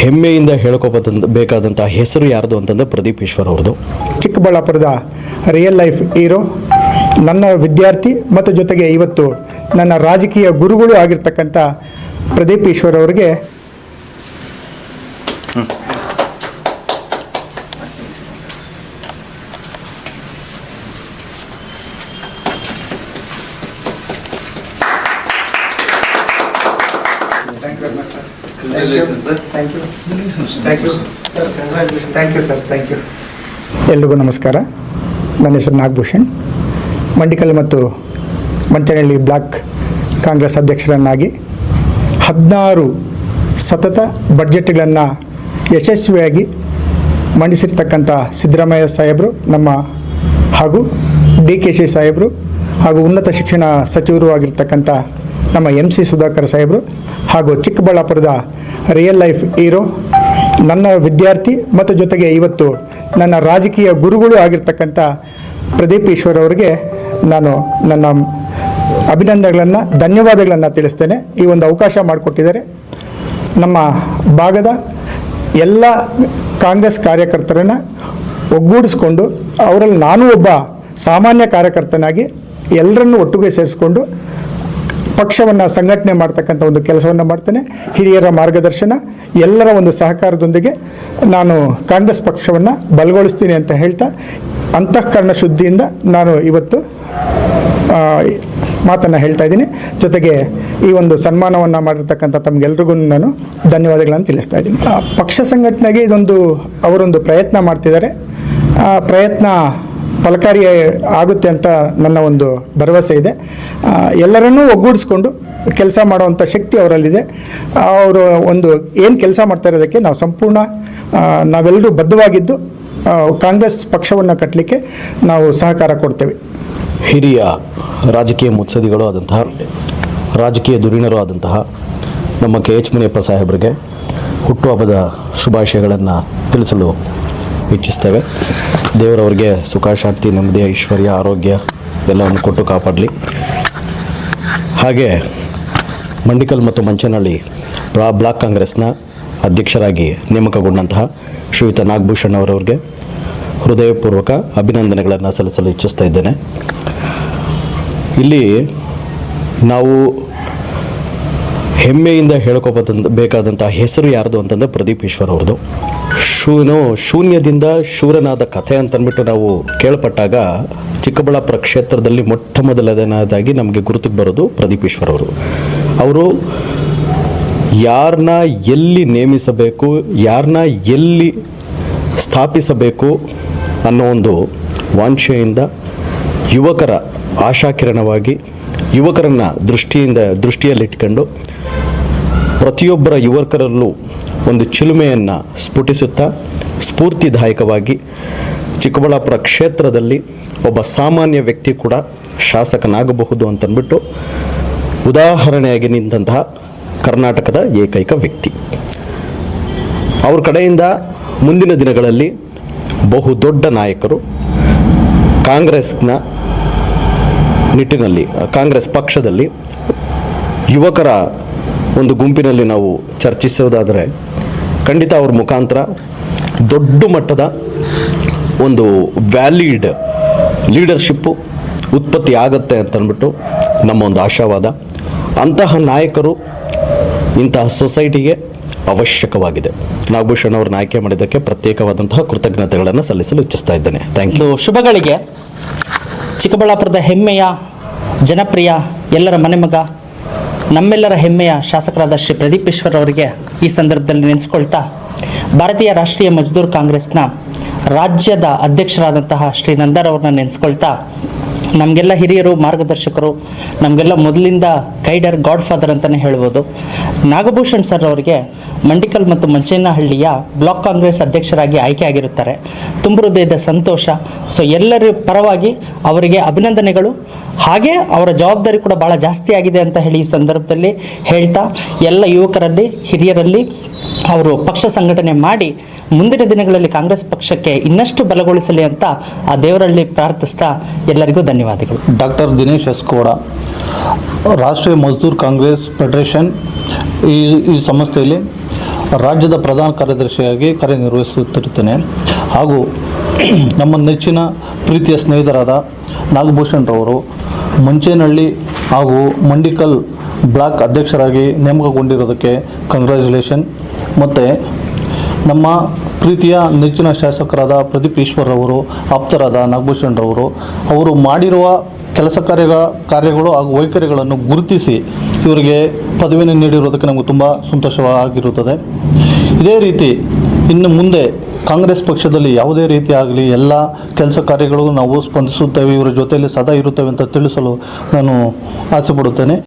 ಹೆಮ್ಮೆಯಿಂದ ಹೇಳ್ಕೊಬೋದಂತ ಬೇಕಾದಂಥ ಹೆಸರು ಯಾರ್ದು ಅಂತಂದ್ರೆ ಪ್ರದೀಪ್ ಈಶ್ವರ್ ಅವ್ರದ್ದು. ಚಿಕ್ಕಬಳ್ಳಾಪುರದ ರಿಯಲ್ ಲೈಫ್ ಹೀರೋ ನನ್ನ ವಿದ್ಯಾರ್ಥಿ ಮತ್ತು ಜೊತೆಗೆ ಇವತ್ತು ನನ್ನ ರಾಜಕೀಯ ಗುರುಗಳು ಆಗಿರ್ತಕ್ಕಂಥ ಪ್ರದೀಪ್ ಈಶ್ವರ್ ಅವರಿಗೆ thank you thank you thank you sir thank you ಎಲ್ರಿಗೂ ನಮಸ್ಕಾರ. ನನ್ನ ಹೆಸರು ನಾಗಭೂಷಣ್. ಮಂಡಿಕಲ್ ಮತ್ತು ಮಂಚನಹಳ್ಳಿ ಬ್ಲಾಕ್ ಕಾಂಗ್ರೆಸ್ ಅಧ್ಯಕ್ಷರನ್ನಾಗಿ ಹದಿನಾರು ಸತತ ಬಡ್ಜೆಟ್ಗಳನ್ನು ಯಶಸ್ವಿಯಾಗಿ ಮಂಡಿಸಿರ್ತಕ್ಕಂಥ ಸಿದ್ದರಾಮಯ್ಯ ಸಾಹೇಬರು ನಮ್ಮ ಹಾಗೂ ಡಿ ಕೆ ಶಿ ಸಾಹೇಬರು ಹಾಗೂ ಉನ್ನತ ಶಿಕ್ಷಣ ಸಚಿವರು ಆಗಿರ್ತಕ್ಕಂಥ ನಮ್ಮ ಎಂ ಸಿ ಸುಧಾಕರ್ ಸಾಹೇಬರು ಹಾಗೂ ಚಿಕ್ಕಬಳ್ಳಾಪುರದ ರಿಯಲ್ ಲೈಫ್ ಹೀರೋ ನನ್ನ ವಿದ್ಯಾರ್ಥಿ ಮತ್ತು ಜೊತೆಗೆ ಇವತ್ತು ನನ್ನ ರಾಜಕೀಯ ಗುರುಗಳು ಆಗಿರ್ತಕ್ಕಂಥ ಪ್ರದೀಪ್ ಈಶ್ವರ್ ಅವರಿಗೆ ನಾನು ನನ್ನ ಅಭಿನಂದನೆಗಳನ್ನು, ಧನ್ಯವಾದಗಳನ್ನು ತಿಳಿಸ್ತೇನೆ. ಈ ಒಂದು ಅವಕಾಶ ಮಾಡಿಕೊಟ್ಟಿದ್ದಾರೆ. ನಮ್ಮ ಭಾಗದ ಎಲ್ಲ ಕಾಂಗ್ರೆಸ್ ಕಾರ್ಯಕರ್ತರನ್ನು ಒಗ್ಗೂಡಿಸ್ಕೊಂಡು, ಅವರಲ್ಲಿ ನಾನು ಒಬ್ಬ ಸಾಮಾನ್ಯ ಕಾರ್ಯಕರ್ತನಾಗಿ ಎಲ್ಲರನ್ನು ಒಟ್ಟಿಗೆ ಸೇರಿಸ್ಕೊಂಡು ಪಕ್ಷವನ್ನು ಸಂಘಟನೆ ಮಾಡ್ತಕ್ಕಂಥ ಒಂದು ಕೆಲಸವನ್ನು ಮಾಡ್ತೇನೆ. ಹಿರಿಯರ ಮಾರ್ಗದರ್ಶನ, ಎಲ್ಲರ ಒಂದು ಸಹಕಾರದೊಂದಿಗೆ ನಾನು ಕಾಂಗ್ರೆಸ್ ಪಕ್ಷವನ್ನು ಬಲಗೊಳಿಸ್ತೀನಿ ಅಂತ ಹೇಳ್ತಾ, ಅಂತಃಕರಣ ಶುದ್ಧಿಯಿಂದ ನಾನು ಇವತ್ತು ಮಾತನ್ನು ಹೇಳ್ತಾ ಇದ್ದೀನಿ. ಜೊತೆಗೆ ಈ ಒಂದು ಸನ್ಮಾನವನ್ನು ಮಾಡಿರ್ತಕ್ಕಂಥ ತಮಗೆಲ್ರಿಗೂ ನಾನು ಧನ್ಯವಾದಗಳನ್ನು ತಿಳಿಸ್ತಾ ಇದ್ದೀನಿ. ಪಕ್ಷ ಸಂಘಟನೆಗೆ ಇದೊಂದು, ಅವರೊಂದು ಪ್ರಯತ್ನ ಮಾಡ್ತಿದ್ದಾರೆ. ಪ್ರಯತ್ನ ಫಲಕಾರಿ ಆಗುತ್ತೆ ಅಂತ ನನ್ನ ಒಂದು ಭರವಸೆ ಇದೆ. ಎಲ್ಲರನ್ನೂ ಒಗ್ಗೂಡಿಸ್ಕೊಂಡು ಕೆಲಸ ಮಾಡುವಂಥ ಶಕ್ತಿ ಅವರಲ್ಲಿದೆ. ಅವರು ಒಂದು ಏನು ಕೆಲಸ ಮಾಡ್ತಾ ಇರೋದಕ್ಕೆ ನಾವು ಸಂಪೂರ್ಣ ನಾವೆಲ್ಲರೂ ಬದ್ಧವಾಗಿದ್ದು ಕಾಂಗ್ರೆಸ್ ಪಕ್ಷವನ್ನು ಕಟ್ಟಲಿಕ್ಕೆ ನಾವು ಸಹಕಾರ ಕೊಡ್ತೇವೆ. ಹಿರಿಯ ರಾಜಕೀಯ ಮುತ್ಸದಿಗಳು ಆದಂತಹ, ರಾಜಕೀಯ ಧುರೀಣರು ಆದಂತಹ ನಮ್ಮ ಕೆ ಎಚ್ ಮುನಿಯಪ್ಪ ಸಾಹೇಬರಿಗೆ ಹುಟ್ಟುಹಬ್ಬದ ಶುಭಾಶಯಗಳನ್ನು ತಿಳಿಸಲು ಇಚ್ಛಿಸ್ತೇವೆ. ದೇವರವ್ರಿಗೆ ಸುಖ ಶಾಂತಿ ನೆಮ್ಮದಿ ಐಶ್ವರ್ಯ, ಆರೋಗ್ಯ ಎಲ್ಲವನ್ನು ಕೊಟ್ಟು ಕಾಪಾಡಲಿ. ಹಾಗೆ ಮಂಡಿಕಲ್ ಮತ್ತು ಮಂಚನಹಳ್ಳಿ ಬ್ಲಾ, ಬ್ಲಾಕ್ ಕಾಂಗ್ರೆಸ್ನ ಅಧ್ಯಕ್ಷರಾಗಿ ನೇಮಕಗೊಂಡಂತಹ ಶ್ರೀಯುತ ನಾಗಭೂಷಣ್ ಅವರವ್ರಿಗೆ ಹೃದಯಪೂರ್ವಕ ಅಭಿನಂದನೆಗಳನ್ನು ಸಲ್ಲಿಸಲು ಇಚ್ಛಿಸ್ತಾ ಇದ್ದೇನೆ. ಇಲ್ಲಿ ನಾವು ಹೆಮ್ಮೆಯಿಂದ ಹೇಳ್ಕೊಬೋದಂತ ಬೇಕಾದಂಥ ಹೆಸರು ಯಾರ್ದು ಅಂತಂದರೆ ಪ್ರದೀಪ್ ಈಶ್ವರ್ ಅವ್ರದ್ದು. ಶೂನು ಶೂನ್ಯದಿಂದ ಶೂರನಾದ ಕಥೆ ಅಂತಂದ್ಬಿಟ್ಟು ನಾವು ಕೇಳ್ಪಟ್ಟಾಗ ಚಿಕ್ಕಬಳ್ಳಾಪುರ ಕ್ಷೇತ್ರದಲ್ಲಿ ಮೊಟ್ಟ ಮೊದಲನೇದಾಗಿ ನಮಗೆ ಗುರುತಿಗೆ ಬರೋದು ಪ್ರದೀಪ್ ಈಶ್ವರ್ ಅವರು. ಅವರು ಯಾರನ್ನ ಎಲ್ಲಿ ನೇಮಿಸಬೇಕು ಯಾರನ್ನ ಎಲ್ಲಿ ಸ್ಥಾಪಿಸಬೇಕು ಅನ್ನೋ ಒಂದು ವಾಂಛೆಯಿಂದ ಯುವಕರ ಆಶಾಕಿರಣವಾಗಿ, ಯುವಕರನ್ನು ದೃಷ್ಟಿಯಿಂದ ದೃಷ್ಟಿಯಲ್ಲಿಟ್ಕೊಂಡು ಪ್ರತಿಯೊಬ್ಬರ ಯುವಕರಲ್ಲೂ ಒಂದು ಚಿಲುಮೆಯನ್ನು ಸ್ಫುಟಿಸುತ್ತಾ, ಸ್ಫೂರ್ತಿದಾಯಕವಾಗಿ ಚಿಕ್ಕಬಳ್ಳಾಪುರ ಕ್ಷೇತ್ರದಲ್ಲಿ ಒಬ್ಬ ಸಾಮಾನ್ಯ ವ್ಯಕ್ತಿ ಕೂಡ ಶಾಸಕನಾಗಬಹುದು ಅಂತಂದ್ಬಿಟ್ಟು ಉದಾಹರಣೆಯಾಗಿ ನಿಂತಹ ಕರ್ನಾಟಕದ ಏಕೈಕ ವ್ಯಕ್ತಿ. ಅವ್ರ ಕಡೆಯಿಂದ ಮುಂದಿನ ದಿನಗಳಲ್ಲಿ ಬಹುದೊಡ್ಡ ನಾಯಕರು ಕಾಂಗ್ರೆಸ್ನ ನಿಟ್ಟಿನಲ್ಲಿ, ಕಾಂಗ್ರೆಸ್ ಪಕ್ಷದಲ್ಲಿ ಯುವಕರ ಒಂದು ಗುಂಪಿನಲ್ಲಿ ನಾವು ಚರ್ಚಿಸೋದಾದರೆ ಖಂಡಿತ ಅವ್ರ ಮುಖಾಂತರ ದೊಡ್ಡ ಮಟ್ಟದ ಒಂದು ವ್ಯಾಲಿಡ್ ಲೀಡರ್ಶಿಪ್ಪು ಉತ್ಪತ್ತಿ ಆಗತ್ತೆ ಅಂತ ಅಂದ್ಬಿಟ್ಟು ನಮ್ಮ ಒಂದು ಆಶಾವಾದ. ಅಂತಹ ನಾಯಕರು ಇಂತಹ ಸೊಸೈಟಿಗೆ ಅವಶ್ಯಕವಾಗಿದೆ. ನಾಗಭೂಷಣ್ ಅವ್ರನ್ನ ಆಯ್ಕೆ ಮಾಡಿದ್ದಕ್ಕೆ ಪ್ರತ್ಯೇಕವಾದಂತಹ ಕೃತಜ್ಞತೆಗಳನ್ನು ಸಲ್ಲಿಸಲು ಇಚ್ಛಿಸ್ತಾ ಇದ್ದೇನೆ. ಥ್ಯಾಂಕ್ ಯು ಶುಭಗಳಿಗೆ ಚಿಕ್ಕಬಳ್ಳಾಪುರದ ಹೆಮ್ಮೆಯ, ಜನಪ್ರಿಯ ಎಲ್ಲರ ಮನೆಮಗ ನಮ್ಮೆಲ್ಲರ ಹೆಮ್ಮೆಯ ಶಾಸಕರಾದ ಶ್ರೀ ಪ್ರದೀಪ್ ಈಶ್ವರ್ ಅವರಿಗೆ ಈ ಸಂದರ್ಭದಲ್ಲಿ ನೆನೆಸ್ಕೊಳ್ತಾ ಭಾರತೀಯ ರಾಷ್ಟ್ರೀಯ ಮಜ್ದೂರ್ ಕಾಂಗ್ರೆಸ್ನ ರಾಜ್ಯದ ಅಧ್ಯಕ್ಷರಾದಂತಹ ಶ್ರೀ ನಂದರ್ ಅವ್ರನ್ನ ನೆನೆಸ್ಕೊಳ್ತಾ ನಮಗೆಲ್ಲ ಹಿರಿಯರು, ಮಾರ್ಗದರ್ಶಕರು, ನಮಗೆಲ್ಲ ಮೊದಲಿಂದ ಗೈಡರ್ ಗಾಡ್ ಫಾದರ್ ಅಂತಲೇ ಹೇಳ್ಬೋದು. ನಾಗಭೂಷಣ್ ಸರ್ ಅವರಿಗೆ ಮಂಡಿಕಲ್ ಮತ್ತು ಮಂಚೇನಹಳ್ಳಿಯ ಬ್ಲಾಕ್ ಕಾಂಗ್ರೆಸ್ ಅಧ್ಯಕ್ಷರಾಗಿ ಆಯ್ಕೆ ಆಗಿರುತ್ತಾರೆ. ತುಂಬ ಹೃದಯದ ಸಂತೋಷ. ಸೊ ಎಲ್ಲರ ಪರವಾಗಿ ಅವರಿಗೆ ಅಭಿನಂದನೆಗಳು. ಹಾಗೆ ಅವರ ಜವಾಬ್ದಾರಿ ಕೂಡ ಭಾಳ ಜಾಸ್ತಿ ಆಗಿದೆ ಅಂತ ಹೇಳಿ ಈ ಸಂದರ್ಭದಲ್ಲಿ ಹೇಳ್ತಾ, ಎಲ್ಲ ಯುವಕರಲ್ಲಿ, ಹಿರಿಯರಲ್ಲಿ ಅವರು ಪಕ್ಷ ಸಂಘಟನೆ ಮಾಡಿ ಮುಂದಿನ ದಿನಗಳಲ್ಲಿ ಕಾಂಗ್ರೆಸ್ ಪಕ್ಷಕ್ಕೆ ಇನ್ನಷ್ಟು ಬಲಗೊಳಿಸಲಿ ಅಂತ ಆ ದೇವರಲ್ಲಿ ಪ್ರಾರ್ಥಿಸ್ತಾ ಎಲ್ಲರಿಗೂ ಧನ್ಯವಾದಗಳು. ಡಾಕ್ಟರ್ ದಿನೇಶ್ ಎಸ್ಕೋಡ, ರಾಷ್ಟ್ರೀಯ ಮಜ್ದೂರ್ ಕಾಂಗ್ರೆಸ್ ಫೆಡರೇಷನ್ ಈ ಈ ಸಂಸ್ಥೆಯಲ್ಲಿ ರಾಜ್ಯದ ಪ್ರಧಾನ ಕಾರ್ಯದರ್ಶಿಯಾಗಿ ಕಾರ್ಯನಿರ್ವಹಿಸುತ್ತಿರುತ್ತೇನೆ. ಹಾಗೂ ನಮ್ಮ ನೆಚ್ಚಿನ ಪ್ರೀತಿಯ ಸ್ನೇಹಿತರಾದ ನಾಗಭೂಷಣ್ ರವರು, ಮಂಚೇನಹಳ್ಳಿ ಹಾಗೂ ಮಂಡಿಕಲ್ ಬ್ಲಾಕ್ ಅಧ್ಯಕ್ಷರಾಗಿ ನೇಮಕಗೊಂಡಿರೋದಕ್ಕೆ ಕಂಗ್ರ್ಯಾಚುಲೇಷನ್ ಮತ್ತು ನಮ್ಮ ಪ್ರೀತಿಯ ನೆಚ್ಚಿನ ಶಾಸಕರಾದ ಪ್ರದೀಪ್ ಈಶ್ವರ್ರವರು, ಆಪ್ತರಾದ ನಾಗಭೂಷಣರವರು ಅವರು ಮಾಡಿರುವ ಕೆಲಸ ಕಾರ್ಯಗಳ ಕಾರ್ಯಗಳು ಹಾಗೂ ವೈಖರಿಗಳನ್ನು ಗುರುತಿಸಿ ಇವರಿಗೆ ಪದವಿಯನ್ನು ನೀಡಿರುವುದಕ್ಕೆ ನಮಗೆ ತುಂಬ ಸಂತೋಷವಾಗಿರುತ್ತದೆ. ಇದೇ ರೀತಿ ಇನ್ನು ಮುಂದೆ ಕಾಂಗ್ರೆಸ್ ಪಕ್ಷದಲ್ಲಿ ಯಾವುದೇ ರೀತಿ ಆಗಲಿ ಎಲ್ಲ ಕೆಲಸ ಕಾರ್ಯಗಳು ನಾವು ಸ್ಪಂದಿಸುತ್ತೇವೆ, ಇವರ ಜೊತೆಯಲ್ಲಿ ಸದಾ ಇರುತ್ತೇವೆ ಅಂತ ತಿಳಿಸಲು ನಾನು ಆಸೆ ಪಡುತ್ತೇನೆ